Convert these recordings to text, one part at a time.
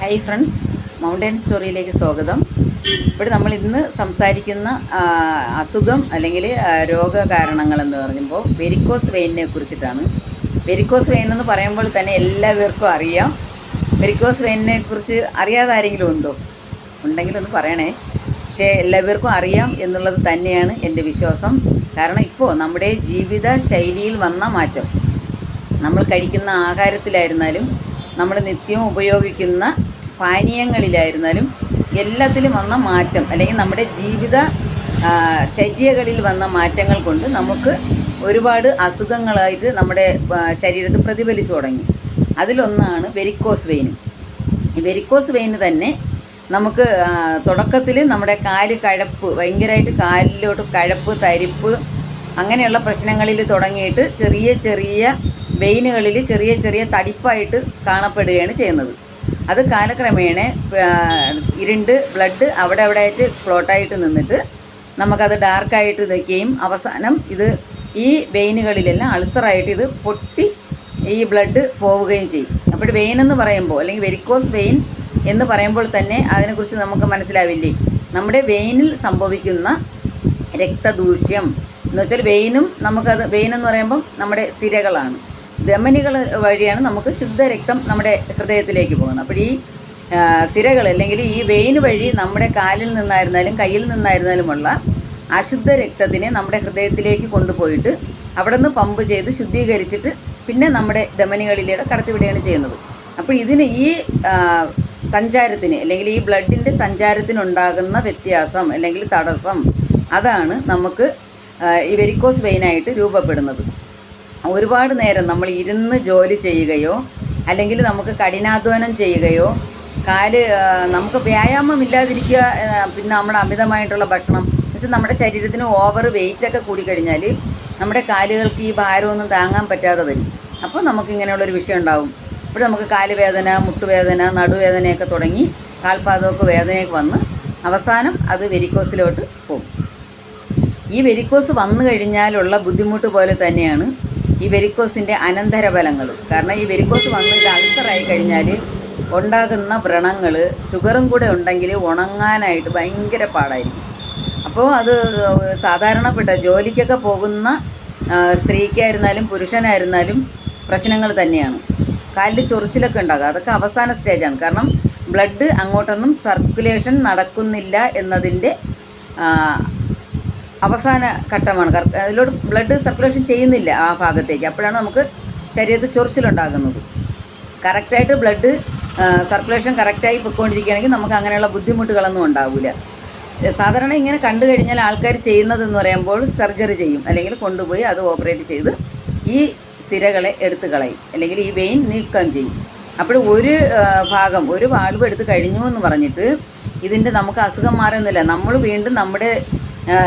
Hi friends mountain സ്റ്റോറിയിലേക്ക് സ്വാഗതം. ഇവിടെ നമ്മൾ ഇന്ന് സംസാരിക്കുന്ന അസുഖം അല്ലെങ്കിൽ രോഗകാരണങ്ങൾ എന്ന് പറയുമ്പോൾ വെരിക്കോസ് വെയിനിനെ കുറിച്ചിട്ടാണ്. വെരിക്കോസ് വെയിൻ എന്ന് പറയുമ്പോൾ തന്നെ എല്ലാവർക്കും അറിയാം. വെരിക്കോസ് വെയിനിനെ കുറിച്ച് അറിയാതെ ആരെങ്കിലും ഉണ്ടോ? ഉണ്ടെങ്കിൽ ഒന്ന് പറയണേ. പക്ഷേ എല്ലാവർക്കും അറിയാം എന്നുള്ളത് തന്നെയാണ് എന്റെ വിശ്വാസം. കാരണം ഇപ്പോൾ നമ്മുടെ ജീവിത ശൈലിയിൽ വന്ന മാറ്റം. നമ്മൾ കഴിക്കുന്ന ആഹാരത്തിലായിരുന്നാലും നമ്മൾ നിത്യവും ഉപയോഗിക്കുന്ന പാനീയങ്ങളിലായിരുന്നാലും എല്ലാത്തിലും വന്ന മാറ്റം അല്ലെങ്കിൽ നമ്മുടെ ജീവിത ചര്യകളിൽ വന്ന മാറ്റങ്ങൾ കൊണ്ട് നമുക്ക് ഒരുപാട് അസുഖങ്ങളായിട്ട് നമ്മുടെ ശരീരത്തിൽ പ്രതിഫലിച്ചു തുടങ്ങി. അതിലൊന്നാണ് വെരിക്കോസ് വെയിൻ വെരിക്കോസ് വെയിന് തന്നെ നമുക്ക് തുടക്കത്തിൽ നമ്മുടെ കാൽ കഴപ്പ് ഭയങ്കരമായിട്ട് കാലിലോട്ട് കഴപ്പ് തരിപ്പ് അങ്ങനെയുള്ള പ്രശ്നങ്ങളിൽ തുടങ്ങിയിട്ട് ചെറിയ ചെറിയ വെയിനുകളിൽ ചെറിയ ചെറിയ തടിപ്പായിട്ട് കാണപ്പെടുകയാണ് ചെയ്യുന്നത്. അത് കാലക്രമേണ ഇരുണ്ട് ബ്ലഡ് അവിടെ അവിടെ ആയിട്ട് ഫ്ലോട്ടായിട്ട് നിന്നിട്ട് നമുക്കത് ഡാർക്കായിട്ട് നിൽക്കുകയും അവസാനം ഇത് ഈ വെയിനുകളിലെല്ലാം അൾസറായിട്ട് ഇത് പൊട്ടി ഈ ബ്ലഡ് പോവുകയും ചെയ്യും. അപ്പോൾ വെയിൻ എന്ന് പറയുമ്പോൾ അല്ലെങ്കിൽ വെരിക്കോസ് വെയിൻ എന്ന് പറയുമ്പോൾ തന്നെ അതിനെക്കുറിച്ച് നമുക്ക് മനസ്സിലാവില്ലേ? നമ്മുടെ വെയിനിൽ സംഭവിക്കുന്ന രക്തദൂഷ്യം. എന്ന് വെച്ചാൽ വെയിനും നമുക്കത് വെയിൻ എന്ന് പറയുമ്പം നമ്മുടെ സിരകളാണ്. ധമനികൾ വഴിയാണ് നമുക്ക് ശുദ്ധരക്തം നമ്മുടെ ഹൃദയത്തിലേക്ക് പോകുന്നത്. അപ്പോൾ ഈ സിരകൾ അല്ലെങ്കിൽ ഈ വെയിൻ വഴി നമ്മുടെ കാലിൽ നിന്നായിരുന്നാലും കയ്യിൽ നിന്നായിരുന്നാലുമുള്ള അശുദ്ധ രക്തത്തിനെ നമ്മുടെ ഹൃദയത്തിലേക്ക് കൊണ്ടുപോയിട്ട് അവിടെ നിന്ന് പമ്പ് ചെയ്ത് ശുദ്ധീകരിച്ചിട്ട് പിന്നെ നമ്മുടെ ധമനികളിലൂടെ കടത്തിവിടുകയാണ് ചെയ്യുന്നത്. അപ്പോൾ ഇതിന് ഈ സഞ്ചാരത്തിന് അല്ലെങ്കിൽ ഈ ബ്ലഡിന്റെ സഞ്ചാരത്തിനുണ്ടാകുന്ന വ്യത്യാസം അല്ലെങ്കിൽ തടസ്സം അതാണ് നമുക്ക് ഈ വെരിക്കോസ് വെയിനായിട്ട് രൂപപ്പെടുന്നത്. ഒരുപാട് നേരം നമ്മൾ ഇരുന്ന് ജോലി ചെയ്യുകയോ അല്ലെങ്കിൽ നമുക്ക് കഠിനാധ്വാനം ചെയ്യുകയോ കാൽ നമുക്ക് വ്യായാമം ഇല്ലാതിരിക്കുക പിന്നെ നമ്മൾ അമിതമായിട്ടുള്ള ഭക്ഷണം വെച്ചാൽ നമ്മുടെ ശരീരത്തിന് ഓവർ വെയിറ്റ് ഒക്കെ കൂടിക്കഴിഞ്ഞാൽ നമ്മുടെ കാലുകൾക്ക് ഈ ഭാരമൊന്നും താങ്ങാൻ പറ്റാതെ വരും. അപ്പോൾ നമുക്ക് ഇങ്ങനെയുള്ളൊരു വിഷയം ഉണ്ടാവും. ഇപ്പോൾ നമുക്ക് കാൽ വേദന മുട്ടുവേദന നടുവേദനയൊക്കെ തുടങ്ങി കാൽപാദമൊക്കെ വേദനയൊക്കെ വന്ന് അവസാനം അത് വെരിക്കോസിലോട്ട് പോകും. ഈ വെരിക്കോസ് വന്നു കഴിഞ്ഞാലുള്ള ബുദ്ധിമുട്ട് പോലെ തന്നെയാണ് ഈ വെരിക്കോസിന്റെ അനന്തരഫലങ്ങൾ കാരണം ഈ വെരിക്കോസ് വന്ന് ഇത് അൾസറായി കഴിഞ്ഞാൽ ഉണ്ടാകുന്ന വ്രണങ്ങൾ ഷുഗറും കൂടെ ഉണ്ടെങ്കിൽ ഉണങ്ങാനായിട്ട് ഭയങ്കര പാടായിരിക്കും. അപ്പോൾ അത് സാധാരണപ്പെട്ട ജോലിക്കൊക്കെ പോകുന്ന സ്ത്രീക്കായിരുന്നാലും പുരുഷനായിരുന്നാലും പ്രശ്നങ്ങൾ തന്നെയാണ്. കാലിൽ ചൊറിച്ചിലൊക്കെ ഉണ്ടാകുക അതൊക്കെ അവസാന സ്റ്റേജാണ്. കാരണം ബ്ലഡ് അങ്ങോട്ടൊന്നും സർക്കുലേഷൻ നടക്കുന്നില്ല എന്നതിന്റെ അവസാന ഘട്ടമാണ്. അതിലോട്ട് ബ്ലഡ് സർക്കുലേഷൻ ചെയ്യുന്നില്ല ആ ഭാഗത്തേക്ക്. അപ്പോഴാണ് നമുക്ക് ശരീരത്തിൽ ചൊറിച്ചിലുണ്ടാകുന്നത് കറക്റ്റായിട്ട് ബ്ലഡ് സർക്കുലേഷൻ കറക്റ്റായി പൊയ്ക്കൊണ്ടിരിക്കുകയാണെങ്കിൽ നമുക്ക് അങ്ങനെയുള്ള ബുദ്ധിമുട്ടുകളൊന്നും ഉണ്ടാവില്ല സാധാരണ ഇങ്ങനെ കണ്ടു കഴിഞ്ഞാൽ ആൾക്കാർ ചെയ്യുന്നതെന്ന് പറയുമ്പോൾ സർജറി ചെയ്യും. അല്ലെങ്കിൽ കൊണ്ടുപോയി അത് ഓപ്പറേറ്റ് ചെയ്ത് ഈ സിരകളെ എടുത്ത് കളയും. അല്ലെങ്കിൽ ഈ വെയിൻ നീക്കം ചെയ്യും. അപ്പോൾ ഒരു ഭാഗം ഒരു വാൾവ് എടുത്ത് കഴിഞ്ഞു എന്ന് പറഞ്ഞിട്ട് ഇതിന്റെ നമുക്ക് അസുഖം മാറുന്നില്ല. നമ്മൾ വീണ്ടും നമ്മുടെ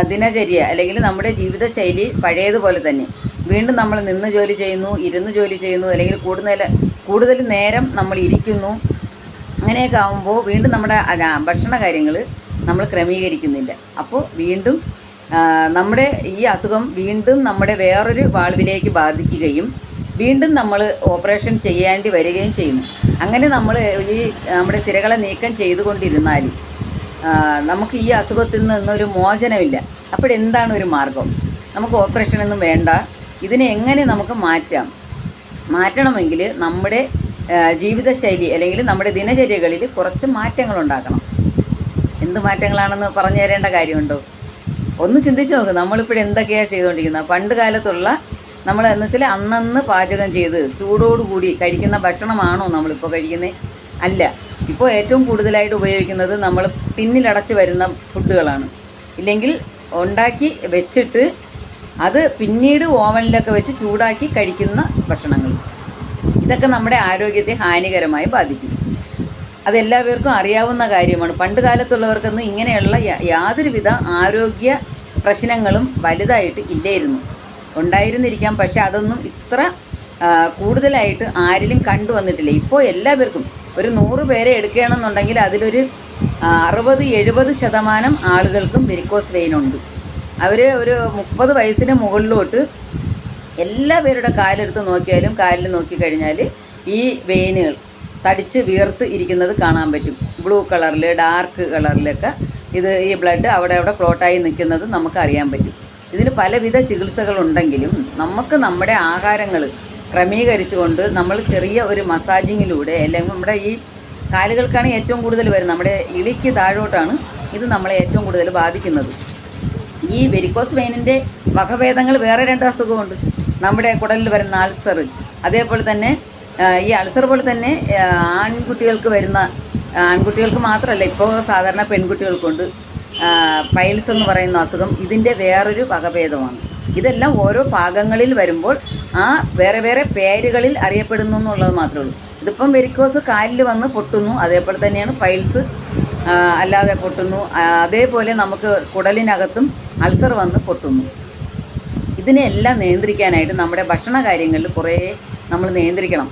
ദിനചര്യ അല്ലെങ്കിൽ നമ്മുടെ ജീവിതശൈലി പഴയതുപോലെ തന്നെ. വീണ്ടും നമ്മൾ നിന്ന് ജോലി ചെയ്യുന്നു ഇരുന്ന് ജോലി ചെയ്യുന്നു അല്ലെങ്കിൽ കൂടുതൽ കൂടുതൽ നേരം നമ്മൾ ഇരിക്കുന്നു. അങ്ങനെയൊക്കെ ആകുമ്പോൾ വീണ്ടും നമ്മുടെ ഭക്ഷണ കാര്യങ്ങൾ നമ്മൾ ക്രമീകരിക്കുന്നില്ല. അപ്പോൾ വീണ്ടും നമ്മുടെ ഈ അസുഖം വീണ്ടും നമ്മുടെ വേറൊരു വാൾവിലേക്ക് ബാധിക്കുകയും വീണ്ടും നമ്മൾ ഓപ്പറേഷൻ ചെയ്യേണ്ടി വരികയും ചെയ്യുന്നു. അങ്ങനെ നമ്മൾ ഈ നമ്മുടെ സിരകളെ നീക്കം ചെയ്തുകൊണ്ടിരുന്നാൽ ആ, നമുക്ക് ഈ അസുഖത്തിൽ നിന്നൊരു മോചനമില്ല. അപ്പോഴെന്താണ് ഒരു മാർഗം? നമുക്ക് ഓപ്പറേഷനൊന്നും വേണ്ട. ഇതിനെ എങ്ങനെ നമുക്ക് മാറ്റാം? മാറ്റണമെങ്കിൽ നമ്മുടെ ജീവിതശൈലി അല്ലെങ്കിൽ നമ്മുടെ ദിനചര്യകളിൽ കുറച്ച് മാറ്റങ്ങൾ ഉണ്ടാക്കണം. എന്ത് മാറ്റങ്ങളാണെന്ന് പറഞ്ഞു തരേണ്ട കാര്യമുണ്ടോ? ഒന്ന് ചിന്തിച്ച് നോക്ക്. നമ്മളിപ്പോഴും എന്തൊക്കെയാണ് ചെയ്തുകൊണ്ടിരിക്കുന്നത്? പണ്ട് കാലത്തുള്ള നമ്മൾ എന്ന് വെച്ചാൽ അന്നന്ന് പാചകം ചെയ്ത് ചൂടോടുകൂടി കഴിക്കുന്ന ഭക്ഷണമാണോ നമ്മളിപ്പോൾ കഴിക്കുന്നത്? അല്ല. ഇപ്പോൾ ഏറ്റവും കൂടുതലായിട്ട് ഉപയോഗിക്കുന്നത് നമ്മൾ പിന്നിലടച്ച് വരുന്ന ഫുഡുകളാണ്. ഇല്ലെങ്കിൽ ഉണ്ടാക്കി വെച്ചിട്ട് അത് പിന്നീട് ഓവനിലൊക്കെ വെച്ച് ചൂടാക്കി കഴിക്കുന്ന ഭക്ഷണങ്ങൾ. ഇതൊക്കെ നമ്മുടെ ആരോഗ്യത്തെ ഹാനികരമായി ബാധിക്കും. അതെല്ലാവർക്കും അറിയാവുന്ന കാര്യമാണ്. പണ്ട് കാലത്തുള്ളവർക്കൊന്നും ഇങ്ങനെയുള്ള യാതൊരുവിധ ആരോഗ്യ പ്രശ്നങ്ങളും വലുതായിട്ട് ഇല്ലായിരുന്നു. ഉണ്ടായിരുന്നിരിക്കാം പക്ഷെ അതൊന്നും ഇത്ര കൂടുതലായിട്ട് ആരിലും കണ്ടുവന്നിട്ടില്ല. ഇപ്പോൾ എല്ലാവർക്കും ഒരു നൂറ് പേരെ എടുക്കുകയാണെന്നുണ്ടെങ്കിൽ അതിലൊരു അറുപത് എഴുപത് ശതമാനം ആളുകൾക്കും വെരിക്കോസ് വെയിനുണ്ട് അവർ ഒരു മുപ്പത് വയസ്സിന് മുകളിലോട്ട് എല്ലാ പേരുടെ കാലെടുത്ത് നോക്കിയാലും കാലിൽ നോക്കിക്കഴിഞ്ഞാൽ ഈ വെയിനുകൾ തടിച്ച് വീർത്ത് ഇരിക്കുന്നത് കാണാൻ പറ്റും. ബ്ലൂ കളറിൽ ഡാർക്ക് കളറിലൊക്കെ ഇത് ഈ ബ്ലഡ് അവിടെ അവിടെ ക്ലോട്ടായി നിൽക്കുന്നത് നമുക്ക് അറിയാൻ പറ്റും. ഇതിന് പലവിധ ചികിത്സകളുണ്ടെങ്കിലും നമുക്ക് നമ്മുടെ ആഹാരങ്ങൾ ക്രമീകരിച്ചുകൊണ്ട് നമ്മൾ ചെറിയ ഒരു മസാജിങ്ങിലൂടെ അല്ലെങ്കിൽ നമ്മുടെ ഈ കാലുകൾക്കാണ് ഏറ്റവും കൂടുതൽ വരുന്നത്. നമ്മുടെ ഇളിക്ക് താഴോട്ടാണ് ഇത് നമ്മളെ ഏറ്റവും കൂടുതൽ ബാധിക്കുന്നത്. ഈ വെരിക്കോസ് വെയിനിന്റെ വകഭേദങ്ങൾ വേറെ രണ്ട് അസുഖമുണ്ട്. നമ്മുടെ കുടലിൽ വരുന്ന അൾസർ അതേപോലെ തന്നെ ഈ അൾസർ പോലെ തന്നെ ആൺകുട്ടികൾക്ക് വരുന്ന ആൺകുട്ടികൾക്ക് മാത്രമല്ല ഇപ്പോൾ സാധാരണ പെൺകുട്ടികൾക്കുണ്ട്. പൈൽസ് എന്ന് പറയുന്ന അസുഖം ഇതിന്റെ വേറൊരു വകഭേദമാണ്. ഇതെല്ലാം ഓരോ ഭാഗങ്ങളിൽ വരുമ്പോൾ ആ വേറെ വേറെ പേരുകളിൽ അറിയപ്പെടുന്നു എന്നുള്ളത് മാത്രമേ ഉള്ളൂ. ഇതിപ്പം വെരിക്കോസ് കാലിൽ വന്ന് പൊട്ടുന്നു അതേപോലെ തന്നെയാണ് ഫൈൽസ് അല്ലാതെ പൊട്ടുന്നു അതേപോലെ നമുക്ക് കുടലിനകത്തും അൾസർ വന്ന് പൊട്ടുന്നു. ഇതിനെല്ലാം നിയന്ത്രിക്കാനായിട്ട് നമ്മുടെ ഭക്ഷണ കാര്യങ്ങളിൽ കുറേ നമ്മൾ നിയന്ത്രിക്കണം.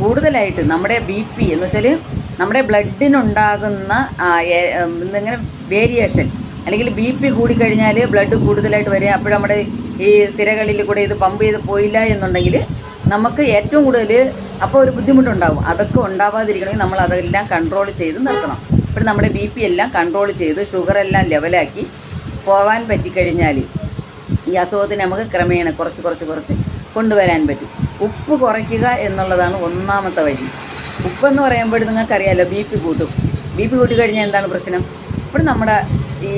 കൂടുതലായിട്ട് നമ്മുടെ ബി പി എന്ന് വെച്ചാൽ നമ്മുടെ ബ്ലഡിനുണ്ടാകുന്ന എന്തെങ്കിലും വേരിയേഷൻ അല്ലെങ്കിൽ ബി പി കൂടിക്കഴിഞ്ഞാൽ ബ്ലഡ് കൂടുതലായിട്ട് വരിക. അപ്പോൾ നമ്മുടെ ഈ സിരകളിൽ കൂടെ ഇത് പമ്പ് ചെയ്ത് പോയില്ല എന്നുണ്ടെങ്കിൽ നമുക്ക് ഏറ്റവും കൂടുതൽ അപ്പോൾ ഒരു ബുദ്ധിമുട്ടുണ്ടാകും അതൊക്കെ ഉണ്ടാവാതിരിക്കണമെങ്കിൽ നമ്മൾ അതെല്ലാം കൺട്രോൾ ചെയ്ത് നിർത്തണം. ഇപ്പോൾ നമ്മുടെ ബി പി എല്ലാം കൺട്രോൾ ചെയ്ത് ഷുഗർ എല്ലാം ലെവലാക്കി പോവാൻ പറ്റിക്കഴിഞ്ഞാൽ ഈ അസുഖത്തിന് നമുക്ക് ക്രമേണ കുറച്ച് കുറച്ച് കുറച്ച് കൊണ്ടുവരാൻ പറ്റും. ഉപ്പ് കുറയ്ക്കുക എന്നുള്ളതാണ് ഒന്നാമത്തെ വഴി. ഉപ്പെന്ന് പറയുമ്പോൾ നിങ്ങൾക്കറിയാലോ ബി പി കൂട്ടും. ബി പി കൂട്ടിക്കഴിഞ്ഞാൽ എന്താണ് പ്രശ്നം? ഇപ്പോൾ നമ്മുടെ ഈ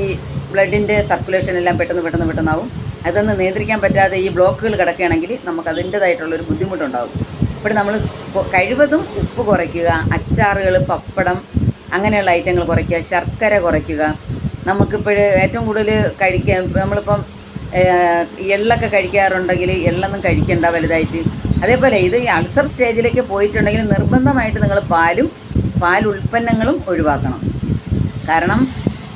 ബ്ലഡിന്റെ സർക്കുലേഷൻ എല്ലാം പെട്ടെന്ന് പെട്ടെന്ന് പെട്ടെന്നാവും. അതൊന്ന് നിയന്ത്രിക്കാൻ പറ്റാതെ ഈ ബ്ലോക്കുകൾ കിടക്കുകയാണെങ്കിൽ നമുക്ക് അതിന്റെതായിട്ടുള്ളൊരു ബുദ്ധിമുട്ടുണ്ടാകും ഇപ്പോൾ നമ്മൾ കഴിവതും ഉപ്പ് കുറയ്ക്കുക അച്ചാറുകൾ പപ്പടം അങ്ങനെയുള്ള ഐറ്റങ്ങൾ കുറയ്ക്കുക ശർക്കര കുറയ്ക്കുക. നമുക്കിപ്പോൾ ഏറ്റവും കൂടുതൽ കഴിക്കാൻ നമ്മളിപ്പം എള്ളൊക്കെ കഴിക്കാറുണ്ടെങ്കിൽ എള്ളൊന്നും കഴിക്കണ്ട വലുതായിട്ട്. അതേപോലെ ഇത് അൾസർ സ്റ്റേജിലേക്ക് പോയിട്ടുണ്ടെങ്കിൽ നിർബന്ധമായിട്ട് നിങ്ങൾ പാലും പാൽ ഉൽപ്പന്നങ്ങളും ഒഴിവാക്കണം. കാരണം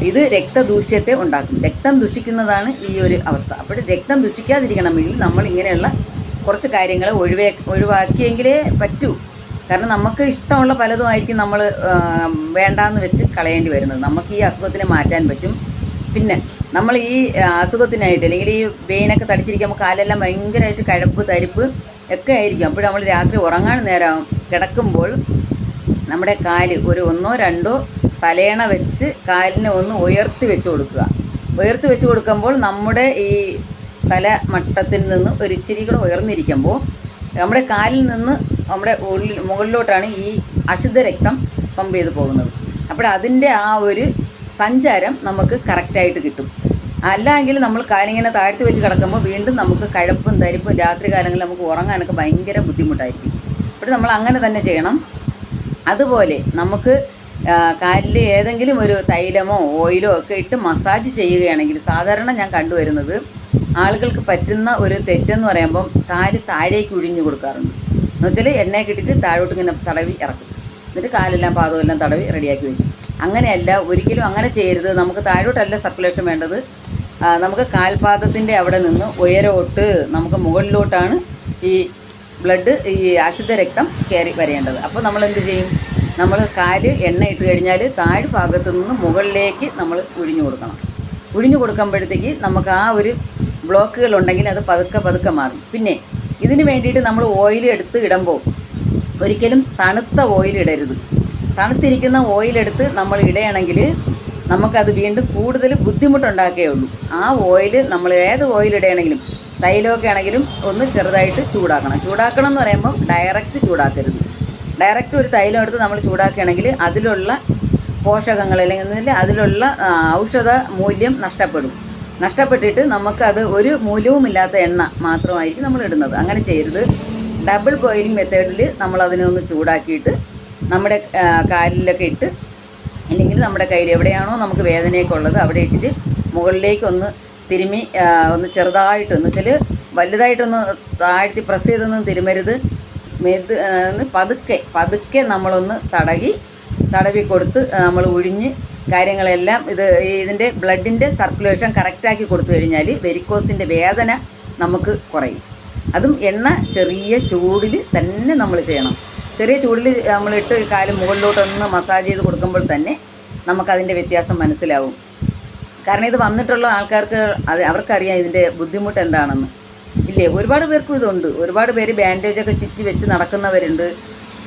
ഇത് രക്തദൂഷ്യത്തെ ഉണ്ടാക്കും. രക്തം ദുഷിക്കുന്നതാണ് ഈ ഒരു അവസ്ഥ. അപ്പോൾ രക്തം ദുഷിക്കാതിരിക്കണമെങ്കിൽ നമ്മൾ ഇങ്ങനെയുള്ള കുറച്ച് കാര്യങ്ങൾ ഒഴിവേ ഒഴിവാക്കിയെങ്കിലേ പറ്റൂ. കാരണം നമുക്ക് ഇഷ്ടമുള്ള പലതുമായിരിക്കും നമ്മൾ വേണ്ടാന്ന് വെച്ച് കളയേണ്ടി വരുന്നത്. നമുക്ക് ഈ അസുഖത്തിനെ മാറ്റാൻ പറ്റും. പിന്നെ നമ്മൾ ഈ അസുഖത്തിനായിട്ട് അല്ലെങ്കിൽ ഈ വെയിനൊക്കെ തടിച്ചിരിക്കുമ്പോൾ കാലെല്ലാം ഭയങ്കരമായിട്ട് കഴപ്പ് തരിപ്പ് ഒക്കെ ആയിരിക്കും. അപ്പോൾ നമ്മൾ രാത്രി ഉറങ്ങാൻ നേരം കിടക്കുമ്പോൾ നമ്മുടെ കാൽ ഒരു ഒന്നോ രണ്ടോ തലയണ വെച്ച് കാലിനെ ഒന്ന് ഉയർത്തി വെച്ച് കൊടുക്കുക. ഉയർത്തി വെച്ച് കൊടുക്കുമ്പോൾ നമ്മുടെ ഈ തല മട്ടത്തിൽ നിന്ന് ഒരു ഇച്ചിരി കൂടെ ഉയർന്നിരിക്കുമ്പോൾ നമ്മുടെ കാലിൽ നിന്ന് നമ്മുടെ ഉള്ളിൽ മുകളിലോട്ടാണ് ഈ അശുദ്ധ രക്തം പമ്പ് ചെയ്ത് പോകുന്നത്. അപ്പോൾ അതിന്റെ ആ ഒരു സഞ്ചാരം നമുക്ക് കറക്റ്റായിട്ട് കിട്ടും. അല്ലെങ്കിൽ നമ്മൾ കാലിങ്ങനെ താഴ്ത്തി വെച്ച് കിടക്കുമ്പോൾ വീണ്ടും നമുക്ക് കഴപ്പും തരിപ്പും രാത്രി കാലങ്ങളിൽ നമുക്ക് ഉറങ്ങാനൊക്കെ ഭയങ്കര ബുദ്ധിമുട്ടായിരിക്കും. അപ്പോൾ നമ്മൾ അങ്ങനെ തന്നെ ചെയ്യണം. അതുപോലെ നമുക്ക് കാലിൽ ഏതെങ്കിലും ഒരു തൈലമോ ഓയിലോ ഒക്കെ ഇട്ട് മസാജ് ചെയ്യുകയാണെങ്കിൽ സാധാരണ ഞാൻ കണ്ടുവരുന്നത് ആളുകൾക്ക് പറ്റുന്ന ഒരു തെറ്റെന്ന് പറയുമ്പം കാൽ താഴേക്ക് ഒഴിഞ്ഞു കൊടുക്കാറുണ്ട്. എന്ന് വെച്ചാൽ എണ്ണയൊക്കെ ഇട്ടിട്ട് താഴോട്ട് ഇങ്ങനെ തടവി ഇറക്കും. എന്നിട്ട് കാലെല്ലാം പാദമെല്ലാം തടവി റെഡിയാക്കി വയ്ക്കും അങ്ങനെയല്ല ഒരിക്കലും അങ്ങനെ ചെയ്യരുത്. നമുക്ക് താഴോട്ടല്ല സർക്കുലേഷൻ വേണ്ടത്. നമുക്ക് കാൽപാദത്തിന്റെ അവിടെ നിന്ന് ഉയരോട്ട് നമുക്ക് മുകളിലോട്ടാണ് ഈ ബ്ലഡ് ഈ അശുദ്ധ രക്തം കയറി വരേണ്ടത്. അപ്പോൾ നമ്മൾ എന്ത് ചെയ്യും? നമ്മൾ കാൽ എണ്ണ ഇട്ട് കഴിഞ്ഞാൽ താഴ് ഭാഗത്തു നിന്ന് മുകളിലേക്ക് നമ്മൾ ഒഴിഞ്ഞു കൊടുക്കണം. ഒഴിഞ്ഞു കൊടുക്കുമ്പോഴത്തേക്ക് നമുക്ക് ആ ഒരു ബ്ലോക്കുകൾ ഉണ്ടെങ്കിൽ അത് പതുക്കെ പതുക്കെ മാറും. പിന്നെ ഇതിന് വേണ്ടിയിട്ട് നമ്മൾ ഓയിൽ എടുത്ത് ഇടുമ്പോൾ ഒരിക്കലും തണുത്ത ഓയിൽ ഇടരുത്. തണുത്തിരിക്കുന്ന ഓയിലെടുത്ത് നമ്മൾ ഇടയാണെങ്കിൽ നമുക്കത് വീണ്ടും കൂടുതൽ ബുദ്ധിമുട്ടുണ്ടാക്കേ ഉള്ളൂ. ആ ഓയിൽ നമ്മൾ ഏത് ഓയിൽ ഇടയാണെങ്കിലും തൈലമൊക്കെ ആണെങ്കിലും ഒന്ന് ചെറുതായിട്ട് ചൂടാക്കണം. ചൂടാക്കണം എന്ന് പറയുമ്പോൾ ഡയറക്റ്റ് ചൂടാക്കരുത്. ഡയറക്റ്റ് ഒരു തൈലം എടുത്ത് നമ്മൾ ചൂടാക്കുകയാണെങ്കിൽ അതിലുള്ള പോഷകങ്ങൾ അല്ലെങ്കിൽ അതിലുള്ള ഔഷധ മൂല്യം നഷ്ടപ്പെടും. നഷ്ടപ്പെട്ടിട്ട് നമുക്കത് ഒരു മൂല്യവുമില്ലാത്ത എണ്ണ മാത്രമായിരിക്കും നമ്മൾ ഇടുന്നത്. അങ്ങനെ ചെയ്യരുത്. ഡബിൾ ബോയിലിംഗ് മെത്തേഡിൽ നമ്മൾ അതിനെ ഒന്ന് ചൂടാക്കിയിട്ട് നമ്മുടെ കാലിലൊക്കെ ഇട്ട് അല്ലെങ്കിൽ നമ്മുടെ കയ്യിൽ എവിടെയാണോ നമുക്ക് വേദനയൊക്കെ ഉള്ളത് അവിടെ ഇട്ടിട്ട് മുകളിലേക്കൊന്ന് തിരുമ്മി ഒന്ന് ചെറുതായിട്ട് എന്ന് വെച്ചാൽ വലുതായിട്ടൊന്ന് താഴ്ത്തി പ്രസ് ചെയ്തൊന്നും തിരുമരുത്. മെത് പതുക്കെ പതുക്കെ നമ്മളൊന്ന് തടകി തടവി കൊടുത്ത് നമ്മൾ ഒഴിഞ്ഞ് കാര്യങ്ങളെല്ലാം ഇത് ഇതിന്റെ ബ്ലഡിന്റെ സർക്കുലേഷൻ കറക്റ്റാക്കി കൊടുത്തു കഴിഞ്ഞാൽ വെരിക്കോസിന്റെ വേദന നമുക്ക് കുറയും. അതും എണ്ണ ചെറിയ ചൂടിൽ തന്നെ നമ്മൾ ചെയ്യണം. ചെറിയ ചൂടിൽ നമ്മളിട്ട് കാൽ മുകളിലോട്ടൊന്ന് മസാജ് ചെയ്ത് കൊടുക്കുമ്പോൾ തന്നെ നമുക്കതിന്റെ വ്യത്യാസം മനസ്സിലാവും. കാരണം ഇത് വന്നിട്ടുള്ള ആൾക്കാർക്ക് അത് അവർക്കറിയാം ഇതിന്റെ ബുദ്ധിമുട്ട് എന്താണെന്ന്. ഇല്ലേ? ഒരുപാട് പേർക്കും ഇതുണ്ട്. ഒരുപാട് പേര് ബാൻഡേജൊക്കെ ചുറ്റി വെച്ച് നടക്കുന്നവരുണ്ട്.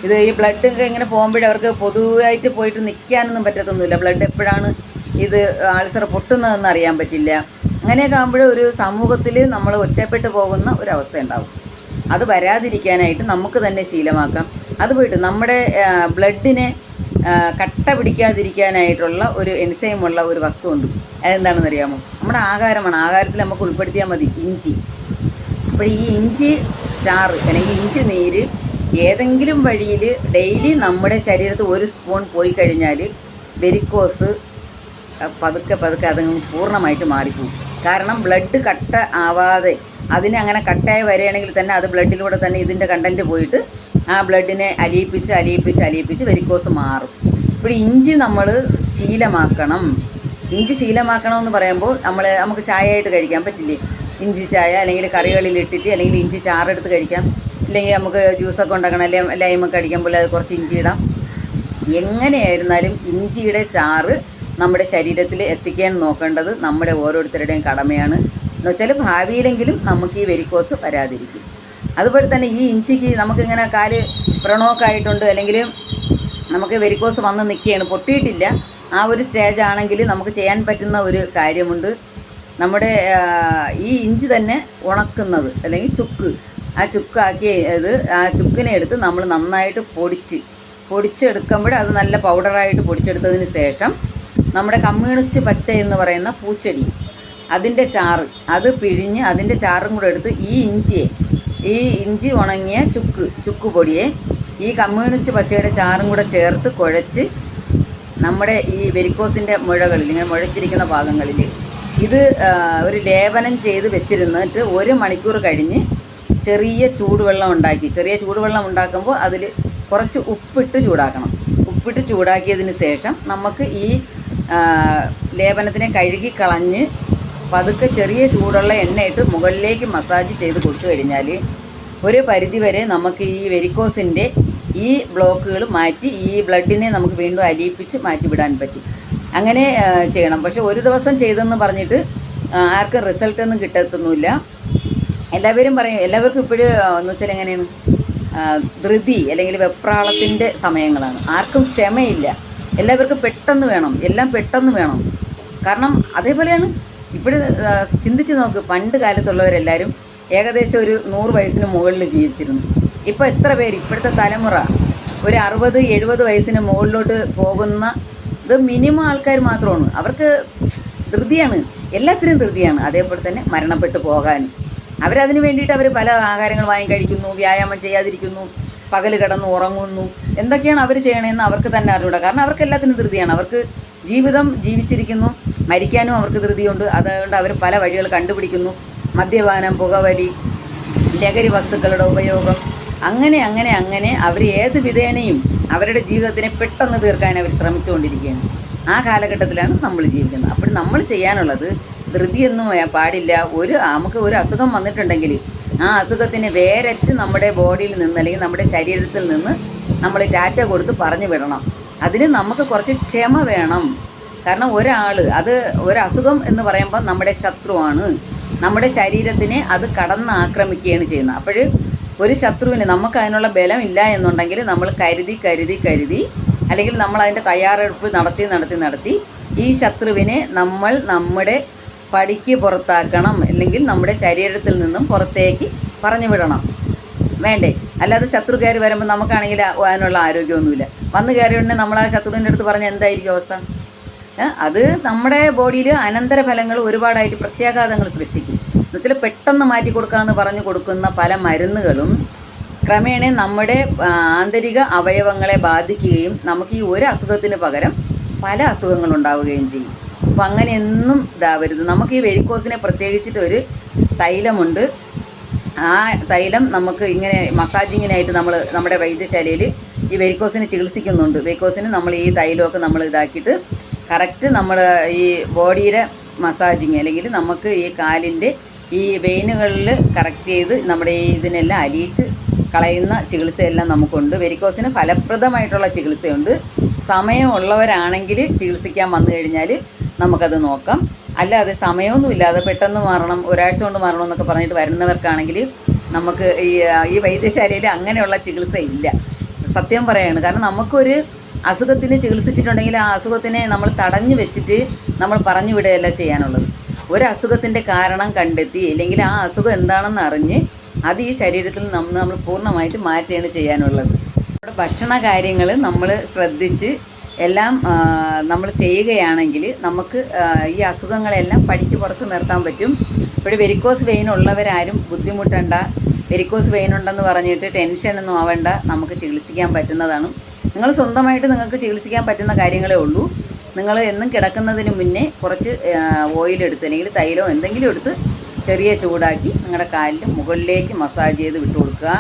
ഇത് ഈ ബ്ലഡ് ഒക്കെ ഇങ്ങനെ പോകുമ്പോഴേ അവർക്ക് പൊതുവായിട്ട് പോയിട്ട് നിൽക്കാനൊന്നും പറ്റത്തൊന്നുമില്ല. ബ്ലഡ് എപ്പോഴാണ് ഇത് ആൾസർ പൊട്ടുന്നതെന്ന് അറിയാൻ പറ്റില്ല. അങ്ങനെയൊക്കെ ആകുമ്പോൾ ഒരു സമൂഹത്തിൽ നമ്മൾ ഒറ്റപ്പെട്ടു പോകുന്ന ഒരു അവസ്ഥ ഉണ്ടാവും. അത് വരാതിരിക്കാനായിട്ട് നമുക്ക് തന്നെ ശീലമാക്കാം. അത് പോയിട്ട് നമ്മുടെ ബ്ലഡിനെ കട്ട പിടിക്കാതിരിക്കാനായിട്ടുള്ള ഒരു എൻസൈമുള്ള ഒരു വസ്തുവുണ്ട്. അതെന്താണെന്ന് അറിയാമോ നമ്മുടെ ആഹാരമാണ്. ആഹാരത്തിൽ നമുക്ക് ഉൾപ്പെടുത്തിയാൽ മതി. ഇഞ്ചി. അപ്പോൾ ഈ ഇഞ്ചി ചാറ് അല്ലെങ്കിൽ ഇഞ്ചി നീര് ഏതെങ്കിലും വഴിയിൽ ഡെയിലി നമ്മുടെ ശരീരത്ത് ഒരു സ്പൂൺ പോയി കഴിഞ്ഞാൽ വെരിക്കോസ് പതുക്കെ പതുക്കെ അതങ്ങ് പൂർണമായിട്ട് മാറിപ്പോകും കാരണം ബ്ലഡ് കട്ട ആവാതെ അതിനെ അങ്ങനെ കട്ടായി വരികയാണെങ്കിൽ തന്നെ അത് ബ്ലഡിലൂടെ തന്നെ ഇതിന്റെ കണ്ടന്റ് പോയിട്ട് ആ ബ്ലഡിനെ അലിയിപ്പിച്ച് അലിയിപ്പിച്ച് അലിയിപ്പിച്ച് വെരിക്കോസ് മാറും. ഇപ്പോൾ ഇഞ്ചി നമ്മൾ ശീലമാക്കണം. ഇഞ്ചി ശീലമാക്കണമെന്ന് പറയുമ്പോൾ നമ്മൾ നമുക്ക് ചായയായിട്ട് കഴിക്കാൻ പറ്റില്ലേ? ഇഞ്ചി ചായ അല്ലെങ്കിൽ കറികളിൽ ഇട്ടിട്ട് അല്ലെങ്കിൽ ഇഞ്ചി ചാറെടുത്ത് കഴിക്കാം. ഇല്ലെങ്കിൽ നമുക്ക് ജ്യൂസൊക്കെ ഉണ്ടാക്കണം അല്ലെങ്കിൽ ലൈമൊക്കെ അടിക്കുമ്പോൾ അത് കുറച്ച് ഇഞ്ചി ഇടാം. എങ്ങനെയായിരുന്നാലും ഇഞ്ചിയുടെ ചാറ് നമ്മുടെ ശരീരത്തിൽ എത്തിക്കാൻ നോക്കേണ്ടത് നമ്മുടെ ഓരോരുത്തരുടെയും കടമയാണ്. എന്ന് വെച്ചാൽ ഭാവിയിലെങ്കിലും നമുക്ക് ഈ വെരിക്കോസ് വരാതിരിക്കും. അതുപോലെ തന്നെ ഈ ഇഞ്ചിക്ക് നമുക്കിങ്ങനെ കാൽ വ്രണമൊക്കെ ആയിട്ടുണ്ട് അല്ലെങ്കിൽ നമുക്ക് വെരിക്കോസ് വന്ന് നിൽക്കുകയാണ് പൊട്ടിയിട്ടില്ല. ആ ഒരു സ്റ്റേജ് ആണെങ്കിൽ നമുക്ക് ചെയ്യാൻ പറ്റുന്ന ഒരു കാര്യമുണ്ട്. നമ്മുടെ ഈ ഇഞ്ചി തന്നെ ഉണക്കുന്നത് അല്ലെങ്കിൽ ചുക്ക്. ആ ചുക്കാക്കി അത് ആ ചുക്കിനെ എടുത്ത് നമ്മൾ നന്നായിട്ട് പൊടിച്ച് പൊടിച്ചെടുക്കുമ്പോൾ അത് നല്ല പൗഡറായിട്ട് പൊടിച്ചെടുത്തതിന് ശേഷം നമ്മുടെ കമ്മ്യൂണിസ്റ്റ് പച്ച എന്ന് പറയുന്ന പൂച്ചെടി അതിന്റെ ചാറ് അത് പിഴിഞ്ഞ് അതിന്റെ ചാറും കൂടെ എടുത്ത് ഈ ഇഞ്ചിയെ ഈ ഇഞ്ചി ഉണങ്ങിയ ചുക്ക് ചുക്ക് പൊടിയെ ഈ കമ്മ്യൂണിസ്റ്റ് പച്ചയുടെ ചാറും കൂടെ ചേർത്ത് കുഴച്ച് നമ്മുടെ ഈ വെരിക്കോസിന്റെ മുഴകളിൽ ഇങ്ങനെ മുഴച്ചിരിക്കുന്ന ഭാഗങ്ങളിൽ ഇത് ഒരു ലേപനം ചെയ്ത് വെച്ചിരുന്നിട്ട് ഒരു മണിക്കൂർ കഴിഞ്ഞ് ചെറിയ ചൂടുവെള്ളം ഉണ്ടാക്കി. ചെറിയ ചൂടുവെള്ളം ഉണ്ടാക്കുമ്പോൾ അതിൽ കുറച്ച് ഉപ്പിട്ട് ചൂടാക്കണം. ഉപ്പിട്ട് ചൂടാക്കിയതിന് ശേഷം നമുക്ക് ഈ ലേപനത്തിനെ കഴുകി കളഞ്ഞ് പതുക്കെ ചെറിയ ചൂടുള്ള എണ്ണയിട്ട് മുകളിലേക്ക് മസാജ് ചെയ്ത് കൊടുത്തു കഴിഞ്ഞാൽ ഒരു പരിധിവരെ നമുക്ക് ഈ വെരിക്കോസിന്റെ ഈ ബ്ലോക്കുകൾ മാറ്റി ഈ ബ്ലഡിനെ നമുക്ക് വീണ്ടും അലിയിപ്പിച്ച് മാറ്റിവിടാൻ പറ്റും. അങ്ങനെ ചെയ്യണം. പക്ഷെ ഒരു ദിവസം ചെയ്തെന്ന് പറഞ്ഞിട്ട് ആർക്കും റിസൾട്ടൊന്നും കിട്ടത്തൊന്നുമില്ല. എല്ലാവരും പറയും എല്ലാവർക്കും ഇപ്പോഴും എന്ന് വെച്ചാൽ എങ്ങനെയാണ്? ധൃതി അല്ലെങ്കിൽ വെപ്രാളത്തിന്റെ സമയങ്ങളാണ്. ആർക്കും ക്ഷമയില്ല. എല്ലാവർക്കും പെട്ടെന്ന് വേണം. എല്ലാം പെട്ടെന്ന് വേണം. കാരണം അതേപോലെയാണ് ഇപ്പോഴും ചിന്തിച്ച് നോക്ക്. പണ്ട് കാലത്തുള്ളവരെല്ലാവരും ഏകദേശം ഒരു നൂറ് വയസ്സിന് മുകളിൽ ജീവിച്ചിരുന്നു. ഇപ്പോൾ എത്ര പേര്? ഇപ്പോഴത്തെ തലമുറ ഒരു അറുപത് എഴുപത് വയസ്സിന് മുകളിലോട്ട് പോകുന്ന ഇത് മിനിമം ആൾക്കാർ മാത്രമാണ്. അവർക്ക് ധൃതിയാണ്. എല്ലാത്തിനും ധൃതിയാണ്. അതേപോലെ തന്നെ മരണപ്പെട്ടു പോകാനും അവരതിന് വേണ്ടിയിട്ട് അവർ പല ആഹാരങ്ങൾ വാങ്ങി കഴിക്കുന്നു വ്യായാമം ചെയ്യാതിരിക്കുന്നു പകൽ കിടന്ന് ഉറങ്ങുന്നു. എന്തൊക്കെയാണ് അവർ ചെയ്യണമെന്ന് അവർക്ക് തന്നെ അറിഞ്ഞൂടാ. കാരണം അവർക്ക് എല്ലാത്തിനും ധൃതിയാണ്. അവർക്ക് ജീവിതം ജീവിച്ചിരിക്കുന്നു. മരിക്കാനും അവർക്ക് ധൃതിയുണ്ട്. അതുകൊണ്ട് അവർ പല വഴികൾ കണ്ടുപിടിക്കുന്നു. മദ്യപാനം പുകവലി ലഹരി വസ്തുക്കളുടെ ഉപയോഗം അങ്ങനെ അങ്ങനെ അങ്ങനെ അവർ ഏത് വിധേനയും അവരുടെ ജീവിതത്തിനെ പെട്ടെന്ന് തീർക്കാൻ അവർ ശ്രമിച്ചുകൊണ്ടിരിക്കുകയാണ്. ആ കാലഘട്ടത്തിലാണ് നമ്മൾ ജീവിക്കുന്നത്. അപ്പോൾ നമ്മൾ ചെയ്യാനുള്ളത് ധൃതിയൊന്നും പാടില്ല. ഒരു നമുക്ക് ഒരു അസുഖം വന്നിട്ടുണ്ടെങ്കിൽ ആ അസുഖത്തിന് വേരറ്റ് നമ്മുടെ ബോഡിയിൽ നിന്ന് അല്ലെങ്കിൽ നമ്മുടെ ശരീരത്തിൽ നിന്ന് നമ്മൾ ഡാറ്റ കൊടുത്ത് പറഞ്ഞു വിടണം. അതിന് നമുക്ക് കുറച്ച് ക്ഷമ വേണം. കാരണം ഒരാൾ അത് ഒരു അസുഖം എന്ന് പറയുമ്പോൾ നമ്മുടെ ശത്രുവാണ്. നമ്മുടെ ശരീരത്തിനെ അത് കടന്ന് ആക്രമിക്കുകയാണ് ചെയ്യുന്നത്. അപ്പോൾ ഒരു ശത്രുവിന് നമുക്ക് അതിനുള്ള ബലമില്ല എന്നുണ്ടെങ്കിൽ നമ്മൾ കരുതി കരുതി കരുതി അല്ലെങ്കിൽ നമ്മൾ അതിന്റെ തയ്യാറെടുപ്പ് നടത്തി നടത്തി നടത്തി ഈ ശത്രുവിനെ നമ്മൾ നമ്മുടെ പടിക്ക് പുറത്താക്കണം അല്ലെങ്കിൽ നമ്മുടെ ശരീരത്തിൽ നിന്നും പുറത്തേക്ക് പറഞ്ഞു വിടണം. വേണ്ടേ? അല്ലാതെ ശത്രു കയറി വരുമ്പോൾ നമുക്കാണെങ്കിൽ അതിനുള്ള ആരോഗ്യമൊന്നുമില്ല. വന്ന് കയറി ഉടനെ നമ്മൾ ആ ശത്രുവിന്റെ അടുത്ത് പറഞ്ഞാൽ എന്തായിരിക്കും അവസ്ഥ? അത് നമ്മുടെ ബോഡിയിൽ അനന്തരഫലങ്ങൾ ഒരുപാടായിട്ട് പ്രത്യാഘാതങ്ങൾ സൃഷ്ടിക്കും. എന്നുവെച്ചാൽ പെട്ടെന്ന് മാറ്റി കൊടുക്കാമെന്ന് പറഞ്ഞു കൊടുക്കുന്ന പല മരുന്നുകളും ക്രമേണ നമ്മുടെ ആന്തരിക അവയവങ്ങളെ ബാധിക്കുകയും നമുക്ക് ഈ ഒരു അസുഖത്തിന് പകരം പല അസുഖങ്ങൾ ഉണ്ടാവുകയും ചെയ്യും. അപ്പം അങ്ങനെ എന്നും ഇതാവരുത്. നമുക്ക് ഈ വെരിക്കോസിനെ പ്രത്യേകിച്ചിട്ട് ഒരു തൈലമുണ്ട്. ആ തൈലം നമുക്ക് ഇങ്ങനെ മസാജിങ്ങിനായിട്ട് നമ്മൾ നമ്മുടെ വൈദ്യശാലയിൽ ഈ വെരിക്കോസിനെ ചികിത്സിക്കുന്നുണ്ട്. വെരിക്കോസിന് നമ്മൾ ഈ തൈലമൊക്കെ നമ്മൾ ഇതാക്കിയിട്ട് കറക്റ്റ് നമ്മൾ ഈ ബോഡിയുടെ മസാജിങ് അല്ലെങ്കിൽ നമുക്ക് ഈ കാലിന്റെ ഈ വെയിനുകളിൽ കറക്റ്റ് ചെയ്ത് നമ്മുടെ ഈ ഇതിനെല്ലാം അലിയിച്ച് കളയുന്ന ചികിത്സയെല്ലാം നമുക്കുണ്ട്. വെരിക്കോസിന് ഫലപ്രദമായിട്ടുള്ള ചികിത്സയുണ്ട്. സമയമുള്ളവരാണെങ്കിൽ ചികിത്സിക്കാൻ വന്നു കഴിഞ്ഞാൽ നമുക്കത് നോക്കാം. അല്ലാതെ സമയമൊന്നുമില്ലാതെ പെട്ടെന്ന് മാറണം ഒരാഴ്ച കൊണ്ട് മാറണം എന്നൊക്കെ പറഞ്ഞിട്ട് വരുന്നവർക്കാണെങ്കിൽ നമുക്ക് ഈ ഈ വൈദ്യശാലയിൽ അങ്ങനെയുള്ള ചികിത്സ ഇല്ല. സത്യം പറയാണ്. കാരണം നമുക്കൊരു അസുഖത്തിന് ചികിത്സിച്ചിട്ടുണ്ടെങ്കിൽ ആ അസുഖത്തിനെ നമ്മൾ തടഞ്ഞു വെച്ചിട്ട് നമ്മൾ പറഞ്ഞു വിടുകയല്ല ചെയ്യാനുള്ളത്. ഒരു അസുഖത്തിന്റെ കാരണം കണ്ടെത്തി അല്ലെങ്കിൽ ആ അസുഖം എന്താണെന്ന് അറിഞ്ഞ് അത് ഈ ശരീരത്തിൽ നമ്മൾ നമ്മൾ പൂർണമായിട്ട് മാറ്റുകയാണ് ചെയ്യാനുള്ളത്. നമ്മുടെ ഭക്ഷണ കാര്യങ്ങൾ നമ്മൾ ശ്രദ്ധിച്ച് എല്ലാം നമ്മൾ ചെയ്യുകയാണെങ്കിൽ നമുക്ക് ഈ അസുഖങ്ങളെല്ലാം പടിക്ക് പുറത്ത് നിർത്താൻ പറ്റും. ഇവിടെ വെരിക്കോസ് വെയിൻ ഉള്ളവരാരും ബുദ്ധിമുട്ടണ്ട. വെരിക്കോസ് വെയിൻ ഉണ്ടെന്ന് പറഞ്ഞിട്ട് ടെൻഷനൊന്നും ആവേണ്ട. നമുക്ക് ചികിത്സിക്കാൻ പറ്റുന്നതാണ്. നിങ്ങൾ സ്വന്തമായിട്ട് നിങ്ങൾക്ക് ചികിത്സിക്കാൻ പറ്റുന്ന കാര്യങ്ങളേ ഉള്ളൂ. നിങ്ങൾ എന്നും കിടക്കുന്നതിന് മുന്നേ കുറച്ച് ഓയിലെടുത്ത് അല്ലെങ്കിൽ തൈലോ എന്തെങ്കിലും എടുത്ത് ചെറിയ ചൂടാക്കി നിങ്ങളുടെ കാലിൽ മുകളിലേക്ക് മസാജ് ചെയ്ത് വിട്ടു കൊടുക്കുക.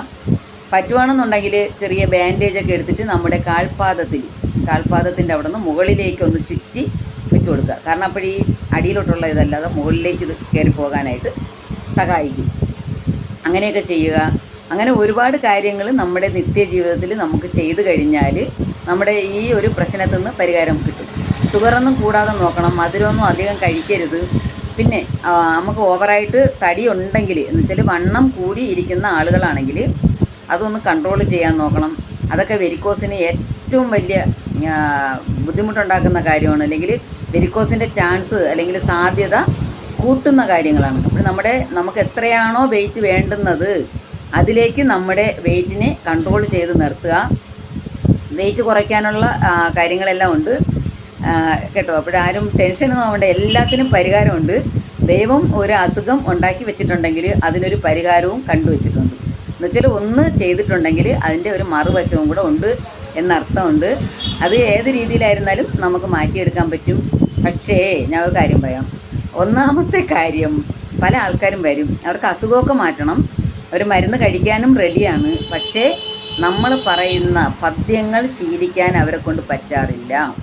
പറ്റുവാണെന്നുണ്ടെങ്കിൽ ചെറിയ ബാൻഡേജൊക്കെ എടുത്തിട്ട് നമ്മുടെ കാൽപാദത്തിൽ കാൽപാദത്തിന്റെ അവിടെ നിന്ന് മുകളിലേക്ക് ഒന്ന് ചുറ്റി വെച്ച് കൊടുക്കുക. കാരണം അപ്പോൾ ഈ അടിയിലോട്ടുള്ള ഇതല്ലാതെ മുകളിലേക്ക് ഇത് കയറി പോകാനായിട്ട് സഹായിക്കും. അങ്ങനെയൊക്കെ ചെയ്യുക. അങ്ങനെ ഒരുപാട് കാര്യങ്ങൾ നമ്മുടെ നിത്യജീവിതത്തിൽ നമുക്ക് ചെയ്തു കഴിഞ്ഞാൽ നമ്മുടെ ഈ ഒരു പ്രശ്നത്തിൽ നിന്ന് പരിഹാരം കിട്ടും. ഷുഗറൊന്നും കൂടാതെ നോക്കണം മധുരമൊന്നും അധികം കഴിക്കരുത്. പിന്നെ നമുക്ക് ഓവറായിട്ട് തടി ഉണ്ടെങ്കിൽ എന്ന് വെച്ചാൽ വണ്ണം കൂടി ഇരിക്കുന്ന ആളുകളാണെങ്കിൽ അതൊന്ന് കൺട്രോൾ ചെയ്യാൻ നോക്കണം. അതൊക്കെ വെരിക്കോസിന് ഏറ്റവും വലിയ ബുദ്ധിമുട്ടുണ്ടാക്കുന്ന കാര്യമാണ്. അല്ലെങ്കിൽ വെരിക്കോസിന്റെ ചാൻസ് അല്ലെങ്കിൽ സാധ്യത കൂട്ടുന്ന കാര്യങ്ങളാണ്. അപ്പോൾ നമ്മുടെ നമുക്ക് എത്രയാണോ വെയിറ്റ് വേണ്ടുന്നത് അതിലേക്ക് നമ്മുടെ വെയിറ്റിനെ കൺട്രോൾ ചെയ്ത് നിർത്തുക. വെയിറ്റ് കുറയ്ക്കാനുള്ള കാര്യങ്ങളെല്ലാം ഉണ്ട്. കേട്ടോ അപ്പോൾ അപ്പോഴാരും ടെൻഷനൊന്നും ആവേണ്ട. എല്ലാത്തിനും പരിഹാരമുണ്ട്. ദൈവം ഒരു അസുഖം ഉണ്ടാക്കി വെച്ചിട്ടുണ്ടെങ്കിൽ അതിനൊരു പരിഹാരവും കണ്ടുവച്ചിട്ടുണ്ട്. എന്നുവെച്ചാൽ ഒന്ന് ചെയ്തിട്ടുണ്ടെങ്കിൽ അതിന്റെ ഒരു മറുവശവും കൂടെ ഉണ്ട് എന്നർത്ഥമുണ്ട്. അത് ഏത് രീതിയിലായിരുന്നാലും നമുക്ക് മാറ്റിയെടുക്കാൻ പറ്റും. പക്ഷേ ഞാൻ ഒരു കാര്യം പറയാം. ഒന്നാമത്തെ കാര്യം പല ആൾക്കാരും വരും. അവർക്ക് അസുഖമൊക്കെ മാറ്റണം. അവർ മരുന്ന് കഴിക്കാനും റെഡിയാണ് പക്ഷേ നമ്മൾ പറയുന്ന പദ്യങ്ങൾ ശീലിക്കാൻ അവരെ കൊണ്ട് പറ്റാറില്ല.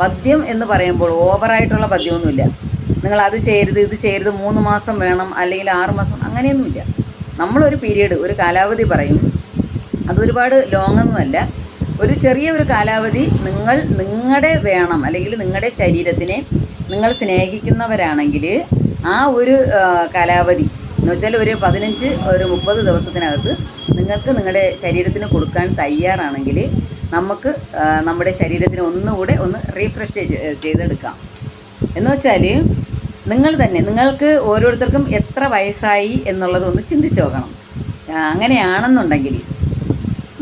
പദ്യം എന്ന് പറയുമ്പോൾ ഓവറായിട്ടുള്ള പദ്യമൊന്നുമില്ല. നിങ്ങൾ അത് ചെയ്യരുത് ഇത് ചെയ്യരുത് മൂന്ന് മാസം വേണം അല്ലെങ്കിൽ ആറ് മാസം അങ്ങനെയൊന്നുമില്ല. നമ്മളൊരു പീരീഡ് ഒരു കാലാവധി പറയും. അതൊരുപാട് ലോങ് ഒന്നുമല്ല ഒരു ചെറിയ ഒരു കാലാവധി നിങ്ങൾ നിങ്ങളുടെ വേണം അല്ലെങ്കിൽ നിങ്ങളുടെ ശരീരത്തിനെ നിങ്ങൾ സ്നേഹിക്കുന്നവരാണെങ്കിൽ ആ ഒരു കാലാവധി എന്ന് വെച്ചാൽ ഒരു പതിനഞ്ച് ഒരു മുപ്പത് ദിവസത്തിനകത്ത് നിങ്ങൾക്ക് നിങ്ങളുടെ ശരീരത്തിന് കൊടുക്കാൻ തയ്യാറാണെങ്കിൽ നമുക്ക് നമ്മുടെ ശരീരത്തിന് ഒന്നുകൂടെ ഒന്ന് റീഫ്രഷ് ചെയ്തെടുക്കാം. എന്ന് വെച്ചാൽ നിങ്ങൾ തന്നെ നിങ്ങൾക്ക് ഓരോരുത്തർക്കും എത്ര വയസ്സായി എന്നുള്ളത് ഒന്ന് ചിന്തിച്ച് നോക്കണം. അങ്ങനെയാണെന്നുണ്ടെങ്കിൽ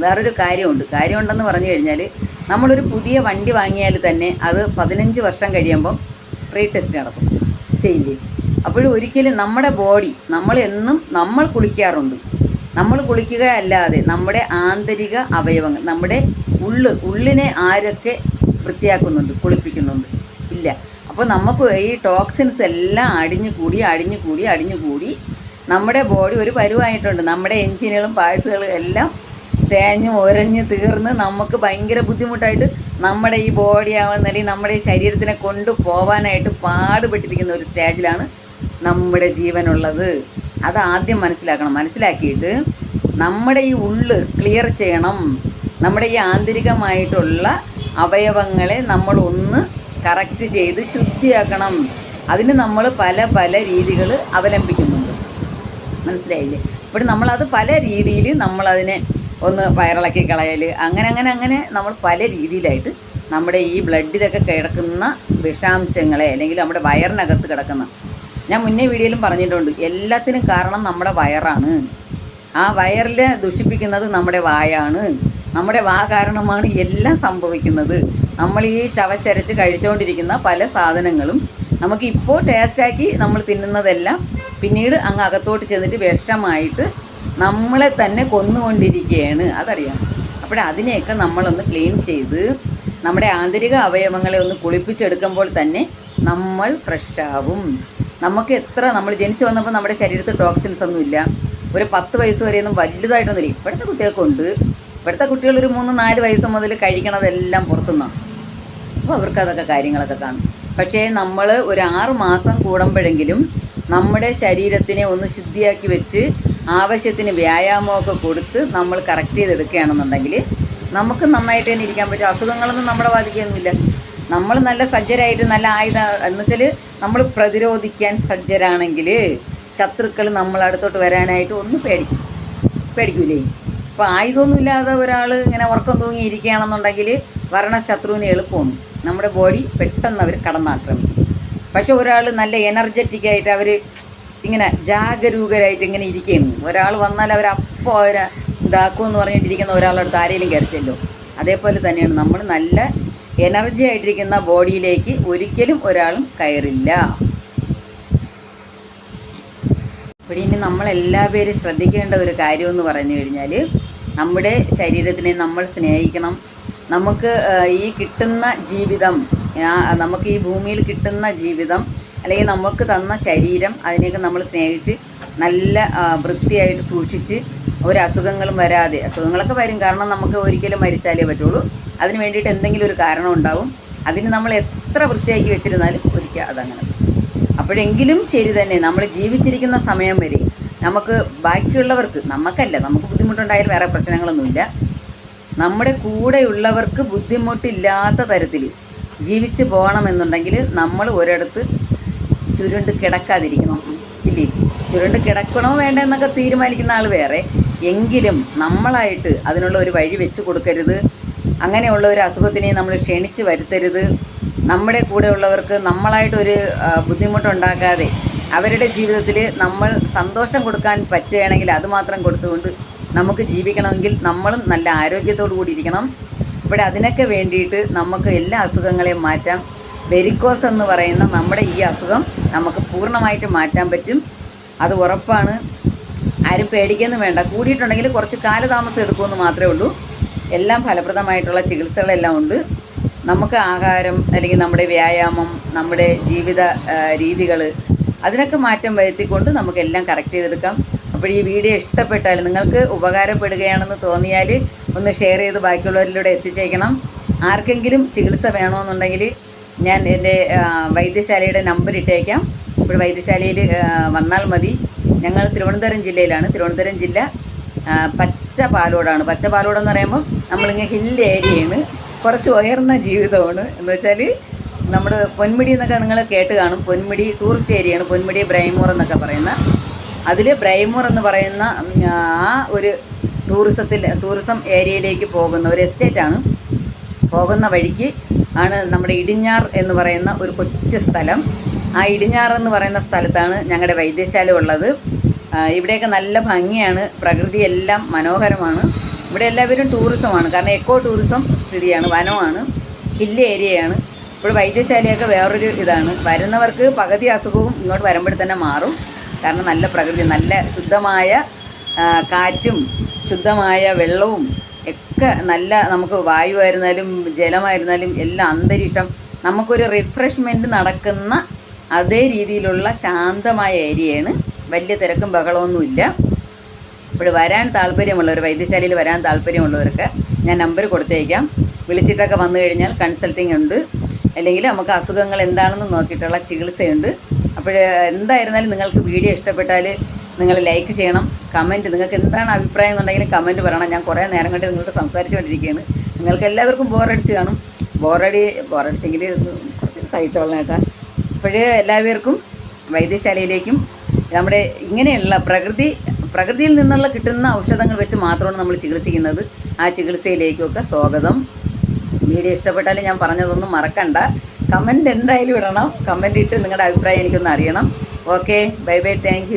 വേറൊരു കാര്യമുണ്ട്. കാര്യമുണ്ടെന്ന് പറഞ്ഞു കഴിഞ്ഞാൽ നമ്മളൊരു പുതിയ വണ്ടി വാങ്ങിയാൽ തന്നെ അത് പതിനഞ്ച് വർഷം കഴിയുമ്പം റീ ടെസ്റ്റ് നടക്കും. ചെയ്യില്ലേ? അപ്പോഴും ഒരിക്കലും നമ്മുടെ ബോഡി നമ്മൾ എന്നും നമ്മൾ കുളിക്കാറുണ്ട്. നമ്മൾ കുളിക്കുക അല്ലാതെ നമ്മുടെ ആന്തരിക അവയവങ്ങൾ നമ്മുടെ ഉള്ള് ഉള്ളിനെ ആരൊക്കെ വൃത്തിയാക്കുന്നുണ്ട് കുളിപ്പിക്കുന്നുണ്ട്? ഇല്ല. അപ്പോൾ നമുക്ക് ഈ ടോക്സിൻസ് എല്ലാം അടിഞ്ഞു കൂടി അടിഞ്ഞു കൂടി അടിഞ്ഞു കൂടി നമ്മുടെ ബോഡി ഒരു പരുവായിട്ടുണ്ട്. നമ്മുടെ എഞ്ചിനുകളും പാഴ്സുകളും എല്ലാം തേഞ്ഞ് ഒരഞ്ഞ് തീർന്ന് നമുക്ക് ഭയങ്കര ബുദ്ധിമുട്ടായിട്ട് നമ്മുടെ ഈ ബോഡി ആവുന്ന അല്ലെങ്കിൽ നമ്മുടെ ഈ ശരീരത്തിനെ കൊണ്ടുപോകാനായിട്ട് പാടുപെട്ടിരിക്കുന്ന ഒരു സ്റ്റേജിലാണ് നമ്മുടെ ജീവനുള്ളത്. അത് ആദ്യം മനസ്സിലാക്കണം. മനസ്സിലാക്കിയിട്ട് നമ്മുടെ ഈ ഉള്ള് ക്ലിയർ ചെയ്യണം. നമ്മുടെ ഈ ആന്തരികമായിട്ടുള്ള അവയവങ്ങളെ നമ്മൾ ഒന്ന് കറക്റ്റ് ചെയ്ത് ശുദ്ധിയാക്കണം. അതിന് നമ്മൾ പല പല രീതികൾ അവലംബിക്കുന്നുണ്ട്. മനസ്സിലായില്ലേ? ഇപ്പോൾ നമ്മളത് പല രീതിയിൽ നമ്മളതിനെ ഒന്ന് വയറിളക്കി കളയൽ അങ്ങനെ അങ്ങനെ അങ്ങനെ നമ്മൾ പല രീതിയിലായിട്ട് നമ്മുടെ ഈ ബ്ലഡിലൊക്കെ കിടക്കുന്ന വിഷാംശങ്ങളെ അല്ലെങ്കിൽ നമ്മുടെ വയറിനകത്ത് കിടക്കുന്ന ഞാൻ മുന്നേ വീഡിയോയിലും പറഞ്ഞിട്ടുണ്ട് എല്ലാത്തിനും കാരണം നമ്മുടെ വയറാണ്. ആ വയറിൽ ദുഷിപ്പിക്കുന്നത് നമ്മുടെ വായാണ്. നമ്മുടെ വാ കാരണമാണ് എല്ലാം സംഭവിക്കുന്നത്. നമ്മൾ ഈ ചവച്ചരച്ച് കഴിച്ചുകൊണ്ടിരിക്കുന്ന പല സാധനങ്ങളും നമുക്ക് ഇപ്പോൾ ടേസ്റ്റാക്കി നമ്മൾ തിന്നുന്നതെല്ലാം പിന്നീട് അങ്ങ് അകത്തോട്ട് ചെന്നിട്ട് വിഷമായിട്ട് നമ്മളെ തന്നെ കൊന്നുകൊണ്ടിരിക്കുകയാണ്. അതറിയാം. അപ്പോൾ അതിനെയൊക്കെ നമ്മളൊന്ന് ക്ലീൻ ചെയ്ത് നമ്മുടെ ആന്തരിക അവയവങ്ങളെ ഒന്ന് കുളിപ്പിച്ചെടുക്കുമ്പോൾ തന്നെ നമ്മൾ ഫ്രഷാവും നമുക്ക് എത്ര നമ്മൾ ജനിച്ചു വന്നപ്പോൾ നമ്മുടെ ശരീരത്തിൽ ടോക്സിൻസ് ഒന്നുമില്ല. ഒരു പത്ത് വയസ്സ് വരെയൊന്നും വലുതായിട്ടൊന്നുമില്ല. ഇപ്പോഴത്തെ കുട്ടികൾക്കുണ്ട്. ഇപ്പോഴത്തെ കുട്ടികൾ ഒരു മൂന്ന് നാല് വയസ്സ് മുതൽ കഴിക്കണതെല്ലാം പുറത്തുനിന്നാണ് അപ്പോൾ അവർക്ക് അതൊക്കെ കാര്യങ്ങളൊക്കെ കാണും. പക്ഷേ നമ്മൾ ഒരു ആറ് മാസം കൂടുമ്പോഴെങ്കിലും നമ്മുടെ ശരീരത്തിനെ ഒന്ന് ശുദ്ധിയാക്കി വെച്ച് ആവശ്യത്തിന് വ്യായാമമൊക്കെ കൊടുത്ത് നമ്മൾ കറക്റ്റ് ചെയ്തെടുക്കുകയാണെന്നുണ്ടെങ്കിൽ നമുക്ക് നന്നായിട്ട് തന്നെ ഇരിക്കാൻ പറ്റും. അസുഖങ്ങളൊന്നും നമ്മളെ ബാധിക്കുകയൊന്നുമില്ല. നമ്മൾ നല്ല സജ്ജരായിട്ട് നല്ല ആയുധ എന്ന് വെച്ചാൽ നമ്മൾ പ്രതിരോധിക്കാൻ സജ്ജരാണെങ്കിൽ ശത്രുക്കൾ നമ്മളടുത്തോട്ട് വരാനായിട്ട് ഒന്ന് പേടിക്കും പേടിക്കൂലേ? അപ്പോൾ ആയുധമൊന്നും ഇല്ലാതെ ഒരാൾ ഇങ്ങനെ ഉറക്കം തൂങ്ങി ഇരിക്കുകയാണെന്നുണ്ടെങ്കിൽ വരണശത്രുവിന് എളുപ്പമാണ്. നമ്മുടെ ബോഡി പെട്ടെന്ന് അവർ കടന്നാക്രമിക്കും. പക്ഷെ ഒരാൾ നല്ല എനർജറ്റിക് ആയിട്ട് അവർ ഇങ്ങനെ ജാഗരൂകരായിട്ട് ഇങ്ങനെ ഇരിക്കുകയാണ്. ഒരാൾ വന്നാൽ അവർ അപ്പോൾ അവരെ ഇതാക്കും എന്ന് പറഞ്ഞിട്ടിരിക്കുന്ന ഒരാളടുത്ത് ആരെങ്കിലും കയറിച്ചല്ലോ. അതേപോലെ തന്നെയാണ് നമ്മൾ നല്ല എനർജി ആയിട്ടിരിക്കുന്ന ബോഡിയിലേക്ക് ഒരിക്കലും ഒരാളും കയറില്ല. അപ്പോൾ ഇനി നമ്മളെല്ലാ പേരും ശ്രദ്ധിക്കേണ്ട ഒരു കാര്യം എന്ന് പറഞ്ഞു കഴിഞ്ഞാൽ നമ്മുടെ ശരീരത്തിനെ നമ്മൾ സ്നേഹിക്കണം. നമുക്ക് ഈ കിട്ടുന്ന ജീവിതം നമുക്ക് ഈ ഭൂമിയിൽ കിട്ടുന്ന ജീവിതം അല്ലെങ്കിൽ നമുക്ക് തന്ന ശരീരം അതിനെയൊക്കെ നമ്മൾ സ്നേഹിച്ച് നല്ല വൃത്തിയായിട്ട് സൂക്ഷിച്ച് ഒരു അസുഖങ്ങളും വരാതെ അസുഖങ്ങളൊക്കെ വരും. കാരണം നമുക്ക് ഒരിക്കലും മരിച്ചാലേ പറ്റുള്ളൂ. അതിന് വേണ്ടിയിട്ട് എന്തെങ്കിലും ഒരു കാരണം ഉണ്ടാവും. അതിന് നമ്മൾ എത്ര വൃത്തിയാക്കി വെച്ചിരുന്നാലും ഒരിക്കൽ അതങ്ങനെ അപ്പോഴെങ്കിലും ശരി തന്നെ. നമ്മൾ ജീവിച്ചിരിക്കുന്ന സമയം വരെ നമുക്ക് ബാക്കിയുള്ളവർക്ക് നമുക്കല്ല നമുക്ക് ബുദ്ധിമുട്ടുണ്ടായാലും വേറെ പ്രശ്നങ്ങളൊന്നുമില്ല. നമ്മുടെ കൂടെയുള്ളവർക്ക് ബുദ്ധിമുട്ടില്ലാത്ത തരത്തിൽ ജീവിച്ച് പോകണമെന്നുണ്ടെങ്കിൽ നമ്മൾ ഒരിടത്ത് ചുരുണ്ട് കിടക്കാതിരിക്കണം. ഇല്ലേ? ചുരുണ്ട് കിടക്കണോ വേണ്ട എന്നൊക്കെ തീരുമാനിക്കുന്ന ആൾ വേറെ. എങ്കിലും നമ്മളായിട്ട് അതിനുള്ള ഒരു വഴി വെച്ച് കൊടുക്കരുത്. അങ്ങനെയുള്ള ഒരു അസുഖത്തിനെ നമ്മൾ ക്ഷണിച്ച് വരുത്തരുത്. നമ്മുടെ കൂടെ ഉള്ളവർക്ക് നമ്മളായിട്ടൊരു ബുദ്ധിമുട്ടുണ്ടാക്കാതെ അവരുടെ ജീവിതത്തിൽ നമ്മൾ സന്തോഷം കൊടുക്കാൻ പറ്റുകയാണെങ്കിൽ അതുമാത്രം കൊടുത്തുകൊണ്ട് നമുക്ക് ജീവിക്കണമെങ്കിൽ നമ്മളും നല്ല ആരോഗ്യത്തോടു കൂടി ഇരിക്കണം. ഇവിടെ അതിനൊക്കെ വേണ്ടിയിട്ട് നമുക്ക് എല്ലാ അസുഖങ്ങളെയും മാറ്റാം. വെരിക്കോസ് എന്ന് പറയുന്ന നമ്മുടെ ഈ അസുഖം നമുക്ക് പൂർണമായിട്ട് മാറ്റാൻ പറ്റും. അത് ഉറപ്പാണ്. ആരും പേടിക്കുന്നു വേണ്ട. കൂടിയിട്ടുണ്ടെങ്കിൽ കുറച്ച് കാലതാമസം എടുക്കുമെന്ന് മാത്രമേ ഉള്ളൂ. എല്ലാം ഫലപ്രദമായിട്ടുള്ള ചികിത്സകളെല്ലാം ഉണ്ട്. നമുക്ക് ആഹാരം അല്ലെങ്കിൽ നമ്മുടെ വ്യായാമം നമ്മുടെ ജീവിത രീതികൾ അതിനൊക്കെ മാറ്റം വരുത്തിക്കൊണ്ട് നമുക്കെല്ലാം കറക്റ്റ് ചെയ്തെടുക്കാം. അപ്പോൾ ഈ വീഡിയോ ഇഷ്ടപ്പെട്ടാൽ നിങ്ങൾക്ക് ഉപകാരപ്പെടുകയാണെന്ന് തോന്നിയാൽ ഒന്ന് ഷെയർ ചെയ്ത് ബാക്കിയുള്ളവരിലൂടെ എത്തിച്ചേക്കണം. ആർക്കെങ്കിലും ചികിത്സ വേണമെന്നുണ്ടെങ്കിൽ ഞാൻ എന്റെ വൈദ്യശാലയുടെ നമ്പർ ഇട്ടേക്കാം. ഇപ്പോൾ വൈദ്യശാലയിൽ വന്നാൽ മതി. ഞങ്ങൾ തിരുവനന്തപുരം ജില്ലയിലാണ്. തിരുവനന്തപുരം ജില്ല പച്ച പാലോടാണ് പച്ച പാലോടെന്ന് പറയുമ്പോൾ നമ്മളിങ്ങനെ ഹിൽ ഏരിയയാണ് കുറച്ച് ഉയർന്ന ജീവിതമാണ്. എന്ന് വെച്ചാൽ നമ്മൾ പൊന്മുടി എന്നൊക്കെ നിങ്ങൾ കേട്ട് കാണും. പൊന്മുടി ടൂറിസ്റ്റ് ഏരിയയാണ് പൊന്മുടി ബ്രൈമൂർ എന്നൊക്കെ പറയുന്ന. അതിൽ ബ്രൈമൂർ എന്ന് പറയുന്ന ആ ഒരു ടൂറിസത്തിൽ ടൂറിസം ഏരിയയിലേക്ക് പോകുന്ന ഒരു എസ്റ്റേറ്റാണ് പോകുന്ന വഴിക്ക് ആണ് നമ്മുടെ ഇടിഞ്ഞാർ എന്ന് പറയുന്ന ഒരു കൊച്ചു സ്ഥലം. ആ ഇടിഞ്ഞാർ എന്ന് പറയുന്ന സ്ഥലത്താണ് ഞങ്ങളുടെ വൈദ്യശാല ഉള്ളത്. ഇവിടെയൊക്കെ നല്ല ഭംഗിയാണ്. പ്രകൃതിയെല്ലാം മനോഹരമാണ്. ഇവിടെ എല്ലാവരും ടൂറിസമാണ്. കാരണം എക്കോ ടൂറിസം സ്ഥിതിയാണ് വനമാണ് ഹില്ല് ഏരിയയാണ് ഇപ്പോൾ വൈദ്യശാലയൊക്കെ വേറൊരു ഇതാണ്. വരുന്നവർക്ക് പകുതി അസുഖവും ഇങ്ങോട്ട് വരുമ്പോൾ തന്നെ മാറും. കാരണം നല്ല പ്രകൃതി നല്ല ശുദ്ധമായ കാറ്റും ശുദ്ധമായ വെള്ളവും ഒക്കെ നല്ല നമുക്ക് വായുവായിരുന്നാലും ജലമായിരുന്നാലും എല്ലാം അന്തരീക്ഷം നമുക്കൊരു റിഫ്രഷ്മെന്റ് നടക്കുന്ന അതേ രീതിയിലുള്ള ശാന്തമായ ഏരിയയാണ് വലിയ തിരക്കും ബഹളമൊന്നുമില്ല. ഇപ്പോൾ വരാൻ താല്പര്യമുള്ളവർ വൈദ്യശാലയിൽ വരാൻ താല്പര്യമുള്ളവർക്ക് ഞാൻ നമ്പർ കൊടുത്തേക്കാം. വിളിച്ചിട്ടൊക്കെ വന്നു കഴിഞ്ഞാൽ കൺസൾട്ടിംഗ് ഉണ്ട്. അല്ലെങ്കിൽ നമുക്ക് അസുഖങ്ങൾ എന്താണെന്ന് നോക്കിയിട്ടുള്ള ചികിത്സയുണ്ട്. അപ്പോൾ എന്തായിരുന്നാലും നിങ്ങൾക്ക് വീഡിയോ ഇഷ്ടപ്പെട്ടാൽ നിങ്ങൾ ലൈക്ക് ചെയ്യണം. കമന്റ് നിങ്ങൾക്ക് എന്താണ് അഭിപ്രായം എന്നുണ്ടെങ്കിൽ കമന്റ് പറയണം. ഞാൻ കുറേ നേരം കൊണ്ട് നിങ്ങളോട് സംസാരിച്ചുകൊണ്ടിരിക്കുകയാണ്. നിങ്ങൾക്ക് എല്ലാവർക്കും ബോറടിച്ച് കാണും. ബോറടി ബോറടിച്ചെങ്കിൽ കുറച്ച് സഹിച്ചോളണം കേട്ടാ. അപ്പോഴേ എല്ലാവർക്കും വൈദ്യശാലയിലേക്കും നമ്മുടെ ഇങ്ങനെയുള്ള പ്രകൃതി പ്രകൃതിയിൽ നിന്നുള്ള കിട്ടുന്ന ഔഷധങ്ങൾ വെച്ച് മാത്രമാണ് നമ്മൾ ചികിത്സിക്കുന്നത്. ആ ചികിത്സയിലേക്കൊക്കെ സ്വാഗതം. വീഡിയോ ഇഷ്ടപ്പെട്ടാലും ഞാൻ പറഞ്ഞതൊന്നും മറക്കണ്ട. കമന്റ് എന്തായാലും ഇടണം. കമന്റ് ഇട്ട് നിങ്ങളുടെ അഭിപ്രായം എനിക്കൊന്ന് അറിയണം. Okay bye bye thank